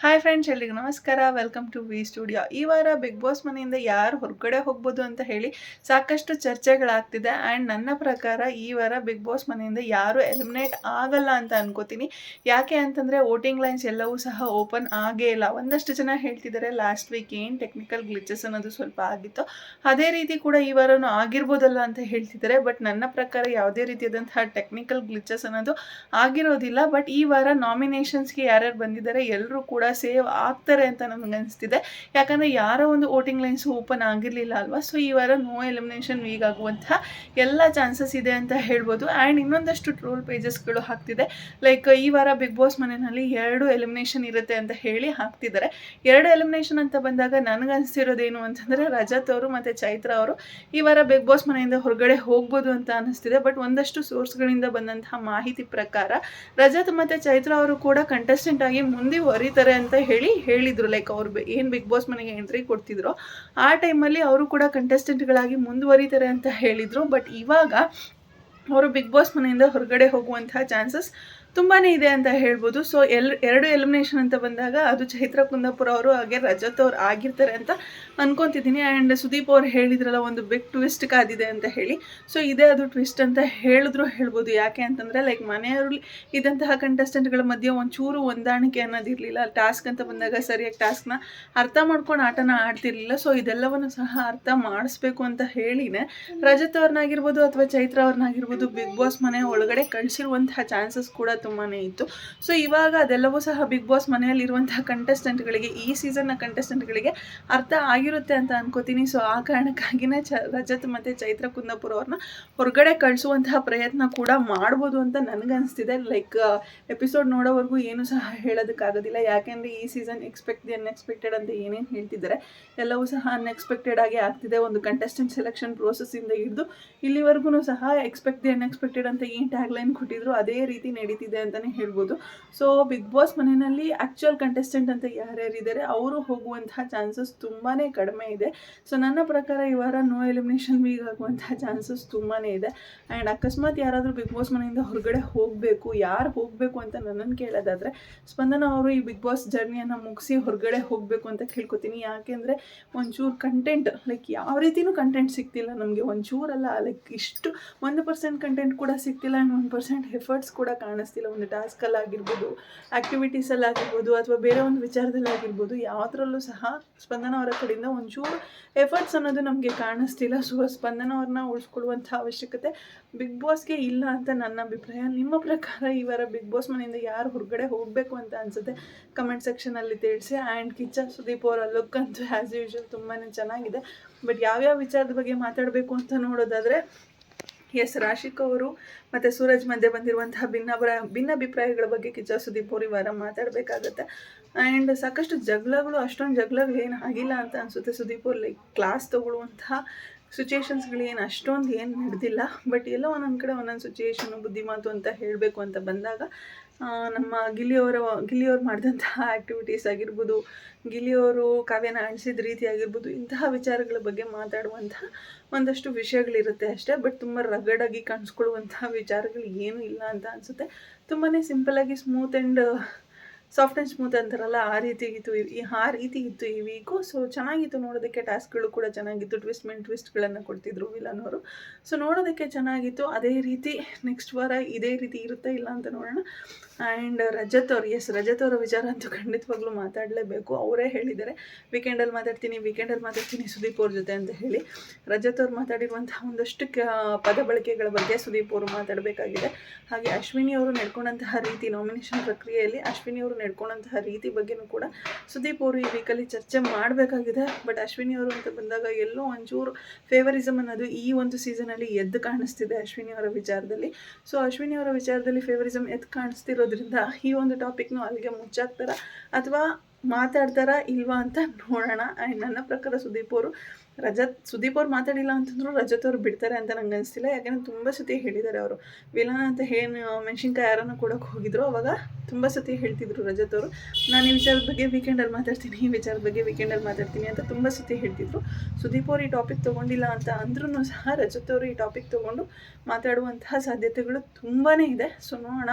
Hi friends ಎಲ್ರಿಗೂ ನಮಸ್ಕಾರ. Welcome to V studio ಈ ವಾರ ಬಿಗ್ ಬಾಸ್ ಮನೆಯಿಂದ ಯಾರು ಹೊರಗಡೆ ಹೋಗ್ಬೋದು ಅಂತ ಹೇಳಿ ಸಾಕಷ್ಟು ಚರ್ಚೆಗಳಾಗ್ತಿದೆ. ಆ್ಯಂಡ್ ನನ್ನ ಪ್ರಕಾರ ಈ ವಾರ ಬಿಗ್ ಬಾಸ್ ಮನೆಯಿಂದ ಯಾರು ಎಲಿಮಿನೇಟ್ ಆಗಲ್ಲ ಅಂತ ಅನ್ಕೋತೀನಿ. ಯಾಕೆ ಅಂತಂದರೆ ವೋಟಿಂಗ್ ಲೈನ್ಸ್ ಎಲ್ಲವೂ ಸಹ ಓಪನ್ ಆಗೇ ಇಲ್ಲ. ಒಂದಷ್ಟು ಜನ ಹೇಳ್ತಿದ್ದಾರೆ ಲಾಸ್ಟ್ ವೀಕ್ ಏನು ಟೆಕ್ನಿಕಲ್ ಗ್ಲಿಚಸ್ ಅನ್ನೋದು ಸ್ವಲ್ಪ ಆಗಿತ್ತು. ಅದೇ ರೀತಿ ಕೂಡ ಈ ವಾರನೂ ಆಗಿರ್ಬೋದಲ್ಲ ಅಂತ ಹೇಳ್ತಿದ್ದಾರೆ ಬಟ್ ನನ್ನ ಪ್ರಕಾರ ಯಾವುದೇ ರೀತಿಯಾದಂತಹ ಟೆಕ್ನಿಕಲ್ ಗ್ಲಿಚಸ್ ಅನ್ನೋದು ಆಗಿರೋದಿಲ್ಲ. ಬಟ್ ಈ ವಾರ ನಾಮಿನೇಷನ್ಸ್ಗೆ ಯಾರ್ಯಾರು ಬಂದಿದ್ದಾರೆ ಎಲ್ಲರೂ ಕೂಡ ಸೇವ್ ಆಗ್ತಾರೆ ಅಂತ ನನಗೆ ಅನಿಸ್ತಿದೆ. ಯಾಕಂದರೆ ಯಾರೋ ಒಂದು ವೋಟಿಂಗ್ ಲೈನ್ಸ್ ಓಪನ್ ಆಗಿರಲಿಲ್ಲ ಅಲ್ವಾ? ಸೊ ಈ ವಾರ ನೋ ಎಲಿಮಿನೇಷನ್ ವೀಕ್ ಆಗುವಂತಹ ಎಲ್ಲ ಚಾನ್ಸಸ್ ಇದೆ ಅಂತ ಹೇಳ್ಬೋದು. ಆ್ಯಂಡ್ ಇನ್ನೊಂದಷ್ಟು ಟ್ರೋಲ್ ಪೇಜಸ್ಗಳು ಹಾಕ್ತಿದೆ. ಲೈಕ್ ಈ ವಾರ ಬಿಗ್ ಬಾಸ್ ಮನೆಯಲ್ಲಿ ಎರಡು ಎಲಿಮಿನೇಷನ್ ಇರುತ್ತೆ ಅಂತ ಹೇಳಿ ಹಾಕ್ತಿದ್ದಾರೆ. ಎರಡು ಎಲಿಮಿನೇಷನ್ ಅಂತ ಬಂದಾಗ ನನಗನ್ಸ್ತಿರೋದೇನು ಅಂತಂದರೆ ರಜತ್ ಅವರು ಮತ್ತು ಚೈತ್ರ ಅವರು ಈ ವಾರ ಬಿಗ್ ಬಾಸ್ ಮನೆಯಿಂದ ಹೊರಗಡೆ ಹೋಗ್ಬೋದು ಅಂತ ಅನಿಸ್ತಿದೆ. ಬಟ್ ಒಂದಷ್ಟು ಸೋರ್ಸ್ಗಳಿಂದ ಬಂದಂತಹ ಮಾಹಿತಿ ಪ್ರಕಾರ ರಜತ್ ಮತ್ತು ಚೈತ್ರಾ ಅವರು ಕೂಡ ಕಂಟೆಸ್ಟೆಂಟ್ ಆಗಿ ಅಂತ ಹೇಳಿ ಹೇಳಿದ್ರು ಲೈಕ್ ಅವ್ರು ಏನು ಬಿಗ್ ಬಾಸ್ ಮನೆಗೆ ಎಂಟ್ರಿ ಕೊಡ್ತಿದ್ರು, ಆ ಟೈಮಲ್ಲಿ ಅವರು ಕೂಡ ಕಂಟೆಸ್ಟೆಂಟ್ಗಳಾಗಿ ಮುಂದುವರಿತಾರೆ ಅಂತ ಹೇಳಿದರು. ಬಟ್ ಇವಾಗ, ಅವರು ಬಿಗ್ ಬಾಸ್ ಮನೆಯಿಂದ ಹೊರಗಡೆ ಹೋಗುವಂತಹ ಚಾನ್ಸಸ್ ತುಂಬಾ ಇದೆ ಅಂತ ಹೇಳ್ಬೋದು. ಸೊ ಎಲ್, ಎರಡು ಎಲಿಮಿನೇಷನ್ ಅಂತ ಬಂದಾಗ ಅದು ಚೈತ್ರ ಕುಂದಾಪುರ ಅವರು ಹಾಗೆ ರಜತ್ ಅವ್ರು ಆಗಿರ್ತಾರೆ ಅಂತ ಅನ್ಕೊತಿದ್ದೀನಿ. ಆ್ಯಂಡ್ ಸುದೀಪ್ ಅವ್ರು ಹೇಳಿದ್ರಲ್ಲ, ಒಂದು ಬಿಗ್ ಟ್ವಿಸ್ಟ್ ಕಾದಿದೆ ಅಂತ ಹೇಳಿ. ಸೊ ಇದೇ ಅದು ಟ್ವಿಸ್ಟ್ ಅಂತ ಹೇಳಿದ್ರು ಹೇಳ್ಬೋದು. ಯಾಕೆ ಅಂತಂದರೆ ಲೈಕ್ ಮನೆಯವರಲ್ಲಿ ಇದ್ದಂತಹ ಕಂಟೆಸ್ಟೆಂಟ್ಗಳ ಮಧ್ಯೆ ಒಂಚೂರು ಹೊಂದಾಣಿಕೆ ಅನ್ನೋದಿರಲಿಲ್ಲ. ಟಾಸ್ಕ್ ಅಂತ ಬಂದಾಗ ಸರಿಯಾಗಿ ಟಾಸ್ಕ್ನ ಅರ್ಥ ಮಾಡ್ಕೊಂಡು ಆಟನ ಆಡ್ತಿರ್ಲಿಲ್ಲ. ಸೊ ಇದೆಲ್ಲವನ್ನು ಸಹ ಅರ್ಥ ಮಾಡಿಸ್ಬೇಕು ಅಂತ ಹೇಳಿನೇ. ರಜತ್ ಅವ್ರನ್ನಾಗಿರ್ಬೋದು ಅಥವಾ ಚೈತ್ರ ಅವ್ರನ್ನಾಗಿರ್ಬೋದು, ಬಿಗ್ ಬಾಸ್ ಮನೆ ಒಳಗಡೆ ಕಳಿಸಿರುವಂತಹ ಚಾನ್ಸಸ್ ಕೂಡ ತುಂಬಾ ಇತ್ತು. ಸೊ ಇವಾಗ ಅದೆಲ್ಲವೂ ಸಹ ಬಿಗ್ ಬಾಸ್ ಮನೆಯಲ್ಲಿರುವಂತಹ ಕಂಟೆಸ್ಟೆಂಟ್ಗಳಿಗೆ ಈ ಸೀಸನ್ನ ಕಂಟೆಸ್ಟೆಂಟ್ಗಳಿಗೆ ಅರ್ಥ ಆಗಿರುತ್ತೆ ಅಂತ ಅನ್ಕೋತೀನಿ. ಸೊ ಆ ಕಾರಣಕ್ಕಾಗಿನೇ ಚ, ರಜತ್ ಮತ್ತು ಚೈತ್ರ ಕುಂದಾಪುರ ಅವ್ರನ್ನ ಹೊರಗಡೆ ಕಳಿಸುವಂತಹ ಪ್ರಯತ್ನ ಕೂಡ ಮಾಡ್ಬೋದು ಅಂತ ನನಗನ್ನಿಸ್ತಿದೆ ಲೈಕ್ ಎಪಿಸೋಡ್ ನೋಡೋವರೆಗೂ ಏನು ಸಹ ಹೇಳೋದಕ್ಕಾಗೋದಿಲ್ಲ. ಯಾಕೆಂದರೆ ಈ ಸೀಸನ್ ಎಕ್ಸ್ಪೆಕ್ಟ್ ದಿ ಅನ್ಎಕ್ಸ್ಪೆಕ್ಟೆಡ್ ಅಂತ ಏನೇನು ಹೇಳ್ತಿದ್ದಾರೆ, ಎಲ್ಲವೂ ಸಹ ಅನ್ಎಕ್ಸ್ಪೆಕ್ಟೆಡ್ ಆಗಿ ಆಗ್ತಿದೆ. ಒಂದು ಕಂಟೆಸ್ಟೆಂಟ್ ಸೆಲೆಕ್ಷನ್ ಪ್ರೋಸೆಸ್ಸಿಂದ ಹಿಡಿದು ಇಲ್ಲಿವರೆಗೂ ಸಹ ಎಕ್ಸ್ಪೆಕ್ಟ್ ದಿ ಅನ್ಎಕ್ಸ್ಪೆಕ್ಟೆಡ್ ಅಂತ ಏನು ಟ್ಯಾಗ್ಲೈನ್ ಕೊಟ್ಟಿದ್ರು. ಅದೇ ರೀತಿ ನಡೀತಿದೆ. ಅಂತಲೇ ಹೇಳ್ಬೋದು. ಸೊ ಬಿಗ್ ಬಾಸ್ ಮನೆಯಲ್ಲಿ ಆ್ಯಕ್ಚುಯಲ್ ಕಂಟೆಸ್ಟೆಂಟ್ ಅಂತ ಯಾರ್ಯಾರಿದ್ದಾರೆ, ಅವರು ಹೋಗುವಂತಹ ಚಾನ್ಸಸ್ ತುಂಬಾ ಕಡಿಮೆ ಇದೆ. ಸೊ ನನ್ನ ಪ್ರಕಾರ ಈ ವಾರ ನೋ ಎಲಿಮಿನೇಷನ್ ವೀಗ್ ಆಗುವಂತಹ ಚಾನ್ಸಸ್ ತುಂಬಾ ಇದೆ. ಆ್ಯಂಡ್ ಅಕಸ್ಮಾತ್ ಯಾರಾದರೂ ಬಿಗ್ ಬಾಸ್ ಮನೆಯಿಂದ ಹೊರಗಡೆ ಹೋಗಬೇಕು, ಯಾರು ಹೋಗಬೇಕು ಅಂತ ನನ್ನನ್ನು ಕೇಳೋದಾದರೆ, ಸ್ಪಂದನ ಅವರು ಈ ಬಿಗ್ ಬಾಸ್ ಜರ್ನಿಯನ್ನು ಮುಗಿಸಿ ಹೊರಗಡೆ ಹೋಗಬೇಕು ಅಂತ ಕೇಳ್ಕೊತೀನಿ. ಯಾಕೆಂದರೆ ಒಂಚೂರು ಕಂಟೆಂಟ್ ಲೈಕ್ ಯಾವ ರೀತಿಯೂ ಕಂಟೆಂಟ್ ಸಿಗ್ತಿಲ್ಲ ನಮಗೆ. ಒಂಚೂರಲ್ಲ ಲೈಕ್ ಇಷ್ಟು ಒಂದು ಪರ್ಸೆಂಟ್ ಕಂಟೆಂಟ್ ಕೂಡ ಸಿಗ್ತಿಲ್ಲ ಆ್ಯಂಡ್ ಒನ್ ಪರ್ಸೆಂಟ್ ಎಫರ್ಟ್ಸ್ ಕೂಡ ಕಾಣಿಸ್ತಿಲ್ಲ. ಒಂದು ಟಾಸ್ಕಲ್ಲಿ ಆಗಿರ್ಬೋದು ಆ್ಯಕ್ಟಿವಿಟೀಸಲ್ಲಿ ಆಗಿರ್ಬೋದು ಅಥವಾ ಬೇರೆ ಒಂದು ವಿಚಾರದಲ್ಲಿ ಆಗಿರ್ಬೋದು, ಯಾವುದ್ರಲ್ಲೂ ಸಹ ಸ್ಪಂದನ ಅವರ ಕಡೆಯಿಂದ ಒಂಚೂರು ಎಫರ್ಟ್ಸ್ ಅನ್ನೋದು ನಮಗೆ ಕಾಣಿಸ್ತಿಲ್ಲ. ಸೊ ಸ್ಪಂದನ ಅವ್ರನ್ನ ಉಳಿಸ್ಕೊಳ್ಳುವಂಥ ಅವಶ್ಯಕತೆ ಬಿಗ್ ಬಾಸ್ಗೆ ಇಲ್ಲ ಅಂತ ನನ್ನ ಅಭಿಪ್ರಾಯ. ನಿಮ್ಮ ಪ್ರಕಾರ ಈ ವಾರ ಬಿಗ್ ಬಾಸ್ ಮನೆಯಿಂದ ಯಾರು ಹೊರಗಡೆ ಹೋಗಬೇಕು ಅಂತ ಅನಿಸುತ್ತೆ? ಕಮೆಂಟ್ ಸೆಕ್ಷನಲ್ಲಿ ತಿಳಿಸಿ. ಆ್ಯಂಡ್ ಕಿಚ್ಚ ಸುದೀಪ್ ಅವರ ಲುಕ್ ಅಂತೂ ಆ್ಯಸ್ ಯೂಶುವಲ್ ತುಂಬಾ ಚೆನ್ನಾಗಿದೆ. ಬಟ್ ಯಾವ್ಯಾವ ವಿಚಾರದ ಬಗ್ಗೆ ಮಾತಾಡಬೇಕು ಅಂತ ನೋಡೋದಾದರೆ ಎಸ್ ರಾಶಿಕ್ ಅವರು ಮತ್ತು ಸೂರಜ್ ಮಧ್ಯೆ ಬಂದಿರುವಂತಹ ಭಿನ್ನ ಭಿನ್ನಾಭಿಪ್ರಾಯಗಳ ಬಗ್ಗೆ ಕಿಚ್ಚ ಸುದೀಪ್ ಅವರು ವಾರ ಮಾತಾಡಬೇಕಾಗತ್ತೆ. ಆ್ಯಂಡ್ ಸಾಕಷ್ಟು ಜಗಳಗಳು, ಅಷ್ಟೊಂದು ಜಗಳಗಳು ಏನು ಆಗಿಲ್ಲ ಅಂತ ಅನಿಸುತ್ತೆ ಸುದೀಪ್ ಅವ್ರು ಲೈಕ್ ಕ್ಲಾಸ್ ತೊಗೊಳ್ಳುವಂತಹ ಸಿಚುಯೇಷನ್ಸ್ಗಳು ಏನು ಅಷ್ಟೊಂದು ಏನು ನಡೆದಿಲ್ಲ. ಬಟ್ ಎಲ್ಲೋ ಒಂದೊಂದು ಕಡೆ ಒಂದೊಂದು ಸಿಚುಯೇಷನು ಬುದ್ಧಿಮಾತು ಅಂತ ಹೇಳಬೇಕು ಅಂತ ಬಂದಾಗ ನಮ್ಮ ಗಿಲಿಯವರು ಗಿಲಿಯವರು ಮಾಡಿದಂತಹ ಆ್ಯಕ್ಟಿವಿಟೀಸ್ ಆಗಿರ್ಬೋದು ಗಿಲಿಯವರು ಕಾವ್ಯನ ಅಣಿಸಿದ ರೀತಿ ಆಗಿರ್ಬೋದು, ಇಂತಹ ವಿಚಾರಗಳ ಬಗ್ಗೆ ಮಾತಾಡುವಂಥ ಒಂದಷ್ಟು ವಿಷಯಗಳಿರುತ್ತೆ ಅಷ್ಟೇ. ಬಟ್ ತುಂಬ ರಗಡಾಗಿ ಕಾಣಿಸ್ಕೊಳ್ಳುವಂಥ ವಿಚಾರಗಳು ಏನೂ ಇಲ್ಲ ಅಂತ ಅನಿಸುತ್ತೆ. ತುಂಬಾ ಸಿಂಪಲಾಗಿ smooth and soft and smooth ಅಂತಾರಲ್ಲ ಆ ರೀತಿ ಇತ್ತು, ಈ- ಆ ರೀತಿ ಇತ್ತು, ಈ ವೀಕು ಸೊ ಚೆನ್ನಾಗಿತ್ತು ನೋಡೋದಕ್ಕೆ ಟಾಸ್ಕ್ಗಳು ಕೂಡ ಚೆನ್ನಾಗಿತ್ತು ಟ್ವಿಸ್ಟ್ ಮೆನ್ ಟ್ವಿಸ್ಟ್ಗಳನ್ನು ಕೊಡ್ತಿದ್ರು ವಿಲನ್ ಅವರು. ಸೊ ನೋಡೋದಕ್ಕೆ ಚೆನ್ನಾಗಿತ್ತು, ಅದೇ ರೀತಿ ನೆಕ್ಸ್ಟ್ ವಾರ ಇದೇ ರೀತಿ ಇರುತ್ತೆ ಇಲ್ಲ ಅಂತ ನೋಡೋಣ. ಆ್ಯಂಡ್ ರಜತ್ ಅವ್ರು ಎಸ್ ರಜತ್ ಅವರ ವಿಚಾರ ಅಂತೂ ಖಂಡಿತವಾಗ್ಲೂ ಮಾತಾಡಲೇಬೇಕು. ಅವರೇ ಹೇಳಿದ್ದಾರೆ. ವೀಕೆಂಡಲ್ಲಿ ಮಾತಾಡ್ತೀನಿ ವೀಕೆಂಡಲ್ಲಿ ಮಾತಾಡ್ತೀನಿ ಸುದೀಪ್ ಅವ್ರ ಜೊತೆ ಅಂತ ಹೇಳಿ. ರಜತ್ ಅವ್ರು ಮಾತಾಡಿರುವಂತಹ ಒಂದಷ್ಟು ಕ, ಪದ ಬಳಕೆಗಳ ಬಗ್ಗೆ ಸುದೀಪ್ ಅವರು ಮಾತಾಡಬೇಕಾಗಿದೆ. ಹಾಗೆ ಅಶ್ವಿನಿ ಅವರು ನಡ್ಕೊಂಡಂತಹ ರೀತಿ ನಾಮಿನೇಷನ್ ಪ್ರಕ್ರಿಯೆಯಲ್ಲಿ ಅಶ್ವಿನಿ ಅವರು ನಡ್ಕೊಂಡಂತಹ ರೀತಿ ಬಗ್ಗೆನೂ ಕೂಡ ಸುದೀಪ್ ಅವರು ಈ ವೀಕಲ್ಲಿ ಚರ್ಚೆ ಮಾಡಬೇಕಾಗಿದೆ. ಬಟ್ ಅಶ್ವಿನಿ ಅವರು ಅಂತ ಬಂದಾಗ ಎಲ್ಲೋ ಒಂಚೂರು ಫೇವರಿಸಮ್ ಅನ್ನೋದು ಈ ಒಂದು ಸೀಸನಲ್ಲಿ ಎದ್ದು ಕಾಣಿಸ್ತಿದೆ ಅಶ್ವಿನಿ ಅವರ ವಿಚಾರದಲ್ಲಿ. ಸೊ ಅಶ್ವಿನಿ ಅವರ ವಿಚಾರದಲ್ಲಿ ಫೇವರಿಸಮ್ ಎದ್ದು ಕಾಣಿಸ್ತಿರೋದ್ರಿಂದ ಈ ಒಂದು ಟಾಪಿಕ್ನು ಅಲ್ಲಿಗೆ ಮುಚ್ಚಾಕ್ತಾರ? ಅಥವಾ ಮಾತಾಡ್ತಾರಾ ಇಲ್ವಾ ಅಂತ ನೋಡೋಣ. ಆ್ಯಂಡ್ ನನ್ನ ಪ್ರಕಾರ ಸುದೀಪ್ ಅವರು ರಜತ್, ಸುದೀಪ್ ಅವ್ರು ಮಾತಾಡಿಲ್ಲ ಅಂತಂದ್ರು ರಜತ್ ಅವ್ರು ಬಿಡ್ತಾರೆ ಅಂತ ನಂಗೆ ಅನಿಸ್ತಿಲ್ಲ. ಯಾಕಂದ್ರೆ ತುಂಬ ಸತಿ ಹೇಳಿದ್ದಾರೆ ಅವರು. ವಿಲನ್ ಅಂತ ಏನು ಮೆಣಸಿನ್ಕಾಯಿ ಯಾರನ್ನು ಕೊಡೋಕೆ ಹೋಗಿದ್ರು. ಅವಾಗ ತುಂಬ ಸತಿ ಹೇಳ್ತಿದ್ರು ರಜತ್ ಅವರು. ನಾನು ಈ ವಿಚಾರದ ಬಗ್ಗೆ ವೀಕೆಂಡಲ್ಲಿ ಮಾತಾಡ್ತೀನಿ, ಈ ವಿಚಾರದ ಬಗ್ಗೆ ವೀಕೆಂಡಲ್ಲಿ ಮಾತಾಡ್ತೀನಿ ಅಂತ ತುಂಬ ಸತಿ ಹೇಳ್ತಿದ್ರು. ಸುದೀಪ್ ಅವ್ರು ಈ ಟಾಪಿಕ್ ತೊಗೊಂಡಿಲ್ಲ ಅಂತ ಅಂದ್ರೂ ಸಹ ರಜತ್ ಅವರು ಈ ಟಾಪಿಕ್ ತೊಗೊಂಡು ಮಾತಾಡುವಂತಹ ಸಾಧ್ಯತೆಗಳು ತುಂಬಾ ಇದೆ. ಸೊ ನೋಡೋಣ.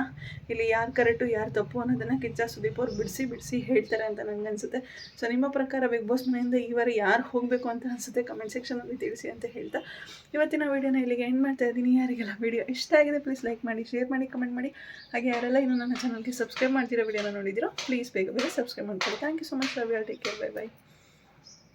ಇಲ್ಲಿ ಯಾರು ಕರೆಕ್ಟು ಯಾರು ತಪ್ಪು ಅನ್ನೋದನ್ನು ಕಿಚ್ಚ ಸುದೀಪ್ ಅವ್ರು ಬಿಡಿಸಿ ಬಿಡಿಸಿ ಹೇಳ್ತಾರೆ ಅಂತ ನನಗೆ ಅನಿಸುತ್ತೆ. ಸೊ ನಿಮ್ಮ ಪ್ರಕಾರ ಬಿಗ್ ಬಾಸ್ ಮನೆಯಿಂದ ಈ ವಾರ ಯಾರು ಹೋಗಬೇಕು ಅಂತ ಅನಿಸುತ್ತೆ ಕಮೆಂಟ್ ಸೆಕ್ಷನಲ್ಲಿ ತಿಳಿಸಿ ಅಂತ ಹೇಳ್ತಾ. ಇವತ್ತಿನ ವೀಡಿಯೋನ ಇಲ್ಲಿಗೆ ಎಂಡ್ ಮಾಡ್ತಾ ಇದ್ದೀನಿ. ಯಾರಿಗೆಲ್ಲ ವೀಡಿಯೋ ಇಷ್ಟ ಆಗಿದೆ ಪ್ಲೀಸ್ ಲೈಕ್ ಮಾಡಿ ಶೇರ್ ಮಾಡಿ ಕಮೆಂಟ್ ಮಾಡಿ. ಹಾಗೆ ಯಾರೆಲ್ಲ ಇನ್ನೂ ನನ್ನ ಚಾನಲ್ಗೆ ಸಬ್ಸ್ಕ್ರೈಬ್ ಮಾಡ್ತಿರೋ ವೀಡಿಯೋನ ನೋಡಿದಿರೋ ಪ್ಲೀಸ್ ಬೇಗ ಬೇಗ ಸಬ್ಸ್ಕ್ರೈಬ್ ಮಾಡ್ಕೊಳ್ಳಿ. Thank you so much love you take care bye bye